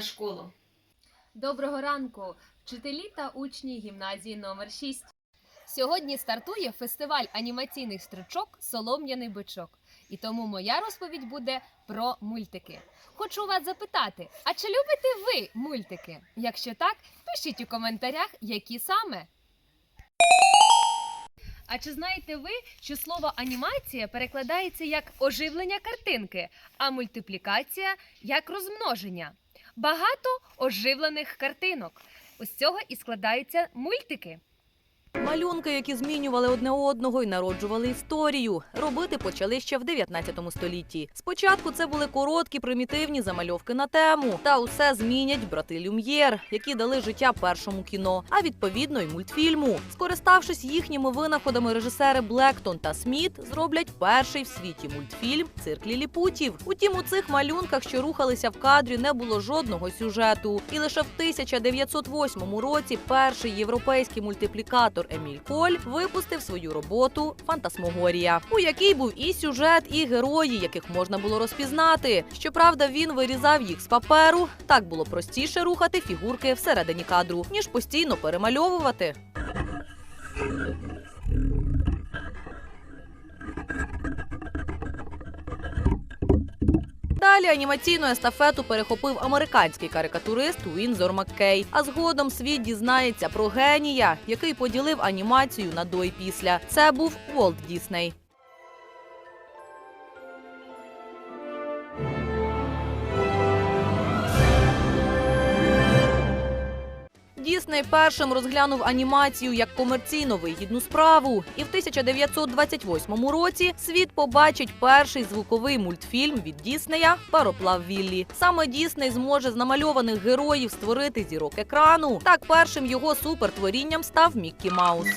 на школу. Доброго ранку, вчителі та учні гімназії номер 6. Сьогодні стартує фестиваль анімаційних стрічок Солом'яний бичок. І тому моя розповідь буде про мультики. Хочу вас запитати: а чи любите ви мультики? Якщо так, пишіть у коментарях, які саме. А чи знаєте ви, що слово анімація перекладається як оживлення картинки, а мультиплікація як розмноження? Багато оживлених картинок. Ось цього і складаються мультики. Малюнки, які змінювали одне одного і народжували історію. Робити почали ще в 19 столітті. Спочатку це були короткі примітивні замальовки на тему. Та усе змінять брати Люм'єр, які дали життя першому кіно, а відповідно й мультфільму. Скориставшись їхніми винаходами, режисери Блектон та Сміт зроблять перший в світі мультфільм Цирк ліліпутів. Утім, у цих малюнках, що рухалися в кадрі, не було жодного сюжету. І лише в 1908 році перший європейський мультиплікатор Еміль Коль випустив свою роботу Фантасмогорія, у якій був і сюжет, і герої, яких можна було розпізнати. Щоправда, він вирізав їх з паперу. Так було простіше рухати фігурки всередині кадру, ніж постійно перемальовувати. Далі анімаційну естафету перехопив американський карикатурист Уінзор Маккей. А згодом світ дізнається про генія, який поділив анімацію на до і після. Це був Волт Дісней. Дісней першим розглянув анімацію як комерційно вигідну справу, і в 1928 році світ побачить перший звуковий мультфільм від Діснея Пароплав Віллі. Саме Дісней зможе з намальованих героїв створити зірок екрану. Так першим його супертворінням став Міккі Маус.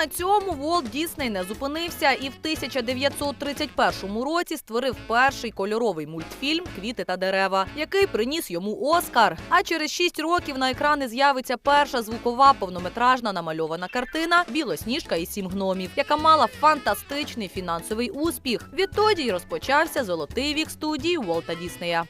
На цьому Волт Дісней не зупинився і в 1931 році створив перший кольоровий мультфільм Квіти та дерева, який приніс йому Оскар. А через шість років на екрани з'явиться перша звукова повнометражна намальована картина Білосніжка і сім гномів, яка мала фантастичний фінансовий успіх. Відтоді й розпочався золотий вік студії Волта Діснея.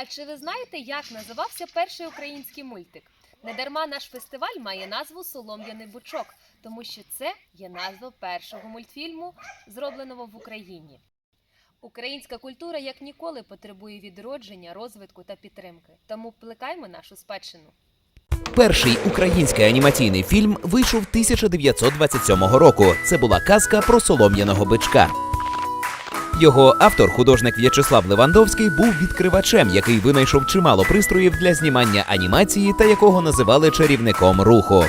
А чи ви знаєте, як називався перший український мультик? Недарма наш фестиваль має назву Солом'яний бучок, тому що це є назва першого мультфільму, зробленого в Україні. Українська культура як ніколи потребує відродження, розвитку та підтримки. Тому плекаймо нашу спадщину. Перший український анімаційний фільм вийшов 1927 року. Це була казка про солом'яного бичка. Його автор, художник В'ячеслав Левандовський, був відкривачем, який винайшов чимало пристроїв для знімання анімації та якого називали чарівником руху.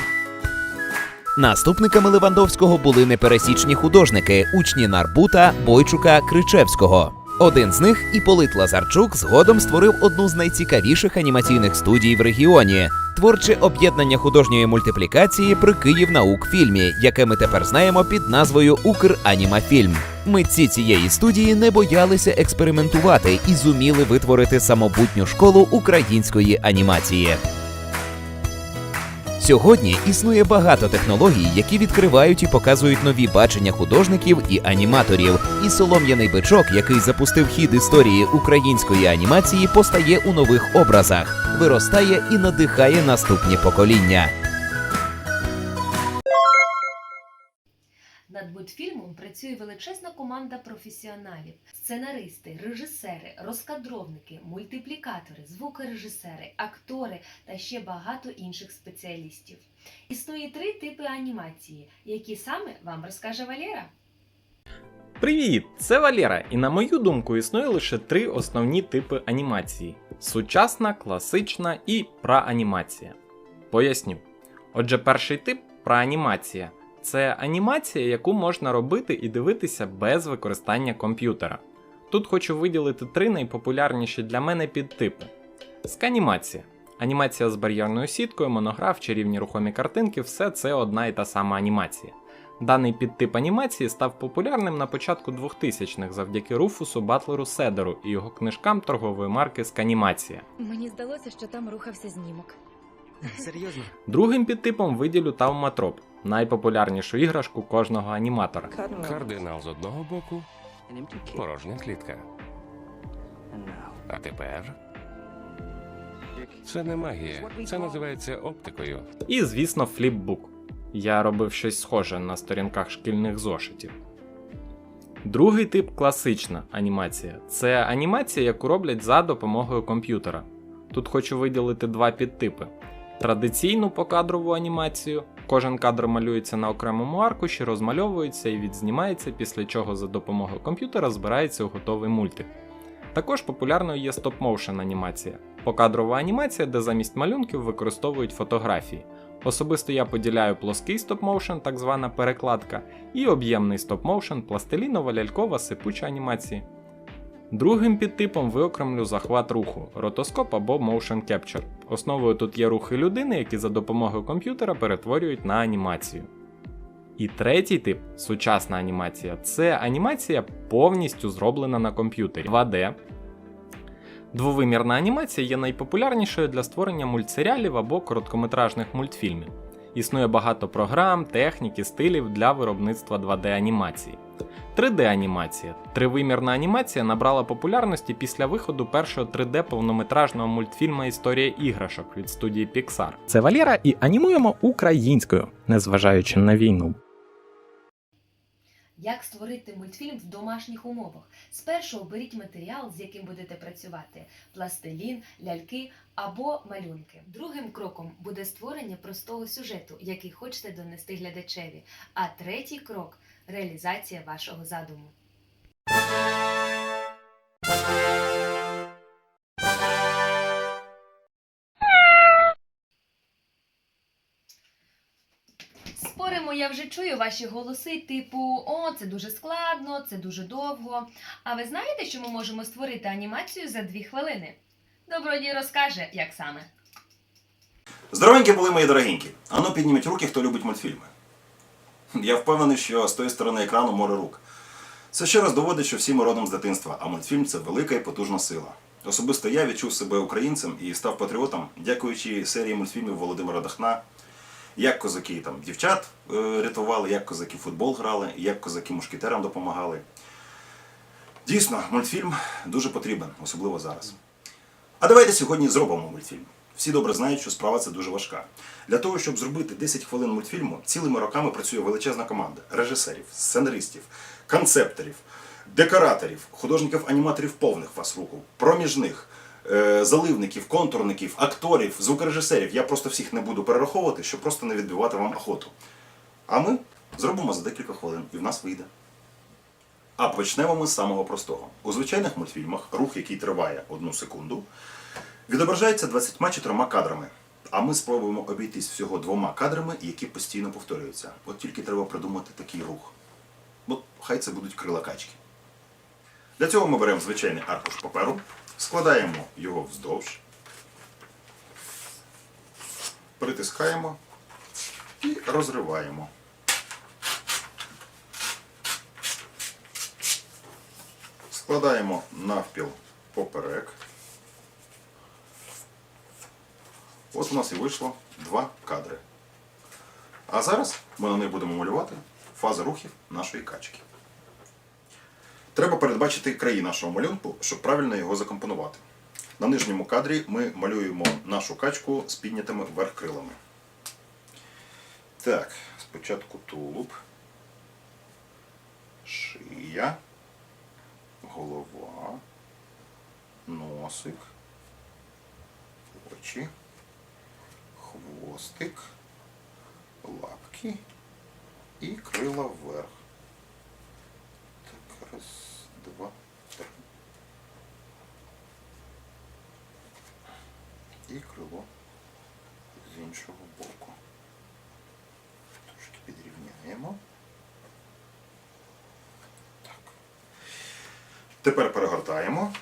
Наступниками Левандовського були непересічні художники, учні Нарбута, Бойчука, Кричевського. Один з них, Іполит Лазарчук, згодом створив одну з найцікавіших анімаційних студій в регіоні творче об'єднання художньої мультиплікації при Київ наук фільмі, яке ми тепер знаємо під назвою Укранімафільм. Митці цієї студії не боялися експериментувати і зуміли витворити самобутню школу української анімації. Сьогодні існує багато технологій, які відкривають і показують нові бачення художників і аніматорів. І солом'яний бичок, який запустив хід історії української анімації, постає у нових образах, виростає і надихає наступні покоління. Над мультфільмом працює величезна команда професіоналів: сценаристи, режисери, розкадровники, мультиплікатори, звукорежисери, актори та ще багато інших спеціалістів. Існує три типи анімації, які саме вам розкаже Валера. Привіт! Це Валера, і на мою думку, існує лише три основні типи анімації: сучасна, класична і праанімація. Поясню. Отже, перший тип праанімація це анімація, яку можна робити і дивитися без використання комп'ютера. Тут хочу виділити три найпопулярніші для мене підтипи: сканімація. Анімація з бар'єрною сіткою, монограф, чарівні рухомі картинки все це одна і та сама анімація. Даний підтип анімації став популярним на початку 2000-х завдяки Руфусу Батлеру Седеру і його книжкам торгової марки Сканімація. Мені здалося, що там рухався знімок. Серйозно? Другим підтипом виділю Тауматроп, найпопулярнішу іграшку кожного аніматора. Кардинал з одного боку, порожня клітка. А тепер це не магія, це називається оптикою. І, звісно, фліпбук. Я робив щось схоже на сторінках шкільних зошитів. Другий тип класична анімація. Це анімація, яку роблять за допомогою комп'ютера. Тут хочу виділити два підтипи: традиційну покадрову анімацію. Кожен кадр малюється на окремому аркуші, розмальовується і відзнімається, після чого за допомогою комп'ютера збирається у готовий мультик. Також популярною є стоп-моушен анімація. Покадрова анімація, де замість малюнків використовують фотографії. Особисто я поділяю плоский стоп-моушен, так звана перекладка, і об'ємний стоп-моушен, пластилінова, лялькова, сипуча анімації. Другим підтипом виокремлю захват руху, ротоскоп або motion capture. Основою тут є рухи людини, які за допомогою комп'ютера перетворюють на анімацію. І третій тип сучасна анімація це анімація повністю зроблена на комп'ютері 2D. Двовимірна анімація є найпопулярнішою для створення мультсеріалів або короткометражних мультфільмів. Існує багато програм, технік і стилів для виробництва 2D анімації. 3D анімація. Тривимірна анімація набрала популярності після виходу першого 3D повнометражного мультфільму Історія іграшок від студії Pixar. Це Валера і анімуємо українською, незважаючи на війну. Як створити мультфільм в домашніх умовах? Спершу оберіть матеріал, з яким будете працювати: пластилін, ляльки або малюнки. Другим кроком буде створення простого сюжету, який хочете донести глядачеві. А третій крок реалізація вашого задуму. Споримо, я вже чую ваші голоси, типу: О, це дуже складно, це дуже довго. А ви знаєте, що ми можемо створити анімацію за дві хвилини? Добродій розкаже, як саме. Здоровенькі були мої дорогенькі. Ану підніміть руки, хто любить мультфільми. Я впевнений, що з тої сторони екрану море рук. Це ще раз доводить, що всі ми родом з дитинства, а мультфільм це велика і потужна сила. Особисто я відчув себе українцем і став патріотом, дякуючи серії мультфільмів Володимира Дахна, як козаки там дівчат е, рятували, як козаки футбол грали, як козаки мушкетерам допомагали. Дійсно, мультфільм дуже потрібен, особливо зараз. А давайте сьогодні зробимо мультфільм. Всі добре знають, що справа це дуже важка. Для того, щоб зробити 10 хвилин мультфільму, цілими роками працює величезна команда режисерів, сценаристів, концепторів, декораторів, художників-аніматорів повних вас руку, проміжних, е, заливників, контурників, акторів, звукорежисерів. Я просто всіх не буду перераховувати, щоб просто не відбивати вам охоту. А ми зробимо за декілька хвилин, і в нас вийде. А почнемо ми з самого простого. У звичайних мультфільмах рух, який триває одну секунду, відображається 24 кадрами. А ми спробуємо обійтись всього двома кадрами, які постійно повторюються. От тільки треба придумати такий рух. От хай це будуть крила качки. Для цього ми беремо звичайний аркуш паперу, складаємо його вздовж, притискаємо і розриваємо. Складаємо навпіл поперек. От у нас і вийшло два кадри. А зараз ми на них будемо малювати фази рухів нашої качки. Треба передбачити краї нашого малюнку, щоб правильно його закомпонувати. На нижньому кадрі ми малюємо нашу качку з піднятими вверх крилами. Так, спочатку тулуб, шия, голова, носик, очі хвостик, лапки і крила вверх. Так, раз, два, три. І крило з іншого боку. Трошки підрівняємо. Так. Тепер перегортаємо.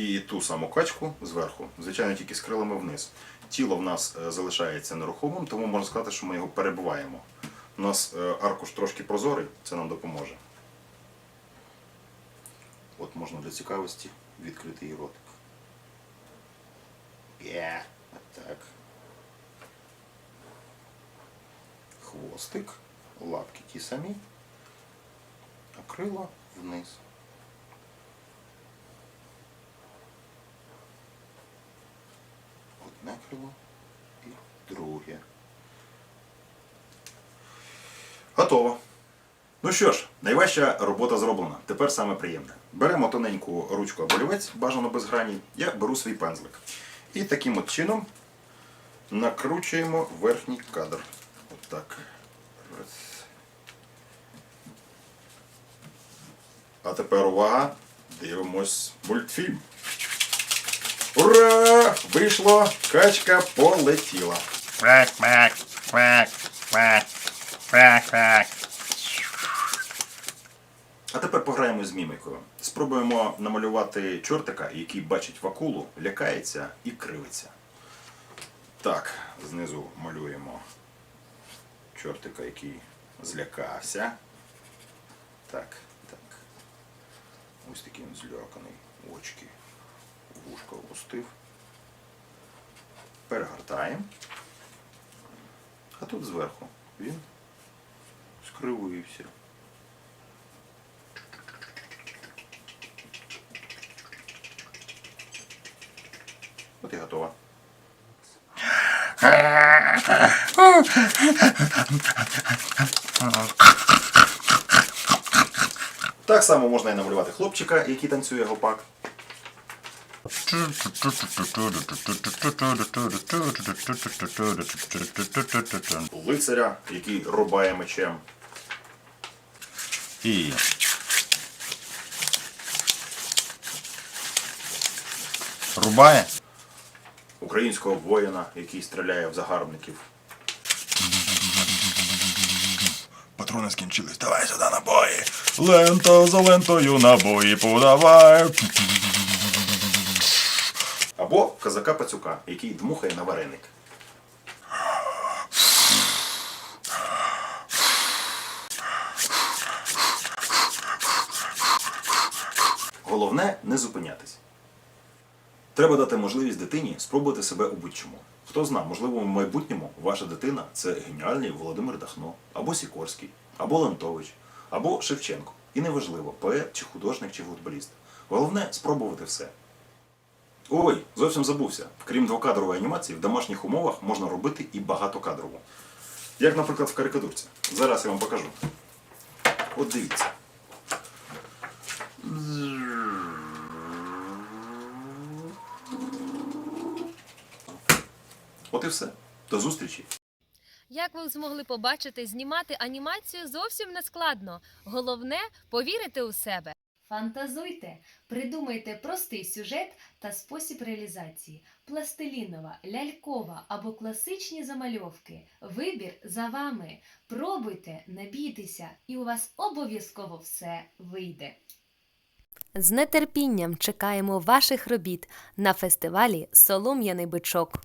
І ту саму качку зверху, звичайно, тільки з крилами вниз. Тіло в нас е, залишається нерухомим, тому можна сказати, що ми його перебуваємо У нас е, аркуш трошки прозорий, це нам допоможе. От можна для цікавості відкрити її ротик. Є, так. Хвостик, лапки ті самі, а крила вниз. Одне і друге. Готово. Ну що ж, найважча робота зроблена. Тепер саме приємне. Беремо тоненьку ручку або олівець, бажано без грані. Я беру свій пензлик. І таким от чином накручуємо верхній кадр. Отак. Раз. А тепер увага! Дивимось мультфільм. Ура! Вийшло! Качка полетіла. Квак, квак, квак, квак, квак, квак. А тепер пограємо з мімікою. Спробуємо намалювати чортика, який бачить вакулу, лякається і кривиться. Так, знизу малюємо чортика, який злякався. Так, так. Ось такий він зляканий. Очки. Вушко опустив. Перегортаємо. А тут зверху він скривився. От і готово. Так само можна і намалювати хлопчика, який танцює гопак. Лицаря, який рубає мечем. І рубає українського воїна, який стріляє в загарбників. Патрони скінчились. Давай сюди набої. Лента за лентою набої подавай. Або козака пацюка, який дмухає на вареник. Головне не зупинятись. Треба дати можливість дитині спробувати себе у будь-чому. Хто зна, можливо, в майбутньому ваша дитина це геніальний Володимир Дахно, або Сікорський, або Лентович, або Шевченко. І неважливо, поет чи художник чи футболіст. Головне спробувати все. Ой, зовсім забувся. Крім двокадрової анімації, в домашніх умовах можна робити і багатокадрову. Як, наприклад, в карикатурці. Зараз я вам покажу. От дивіться. От і все. До зустрічі. Як ви змогли побачити, знімати анімацію зовсім не складно. Головне повірити у себе. Фантазуйте, придумайте простий сюжет та спосіб реалізації: пластилінова, лялькова або класичні замальовки. Вибір за вами. Пробуйте, не бійтеся, і у вас обов'язково все вийде. З нетерпінням чекаємо ваших робіт на фестивалі Солом'яний бичок.